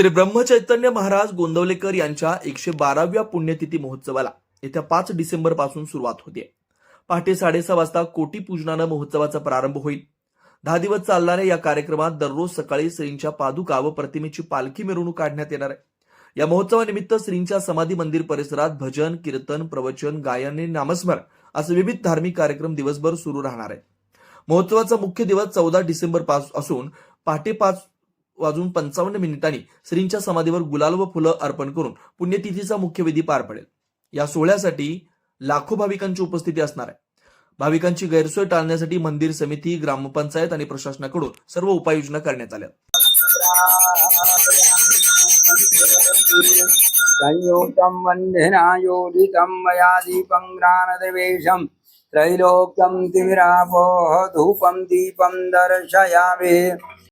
श्री ब्रह्मचैतन्य महाराज गोंदवलेकर यांच्या एकशे बाराव्या पुण्यतिथी महोत्सवाला येत्या पाच डिसेंबरपासून सुरुवात होते. पहाटे साडेसहा वाजता कोटी पूजनानं महोत्सवाचा प्रारंभ होईल. दहा दिवस चालणाऱ्या या कार्यक्रमात दररोज सकाळी श्रींच्या पादुका व प्रतिमेची पालखी मिरवणूक काढण्यात येणार आहे. या महोत्सवानिमित्त श्रींच्या समाधी मंदिर परिसरात भजन कीर्तन प्रवचन गायन आणि नामस्मरण असे विविध धार्मिक कार्यक्रम दिवसभर सुरू राहणार आहे महोत्सवाचा मुख्य दिवस चौदा डिसेंबर पास असून पहाटे पाच वाजून पंचावन्न मिनिटांनी श्रींच्या समाधीवर गुलाल व फुलं अर्पण करून पुण्यतिथीचा मुख्य विधी पार पडेल. या सोहळ्यासाठी लाखो भाविकांची उपस्थिती असणार आहे. भाविकांची गैरसोय टाळण्यासाठी मंदिर समिती ग्रामपंचायत आणि प्रशासनाकडून सर्व उपाययोजना करण्यात आल्या. संयुक्तं वन्देनायोदितं मया दीपं ज्ञानदेवेशं त्रैलोक्यं तिमिरापोः धूपं दीपं दर्शयामि।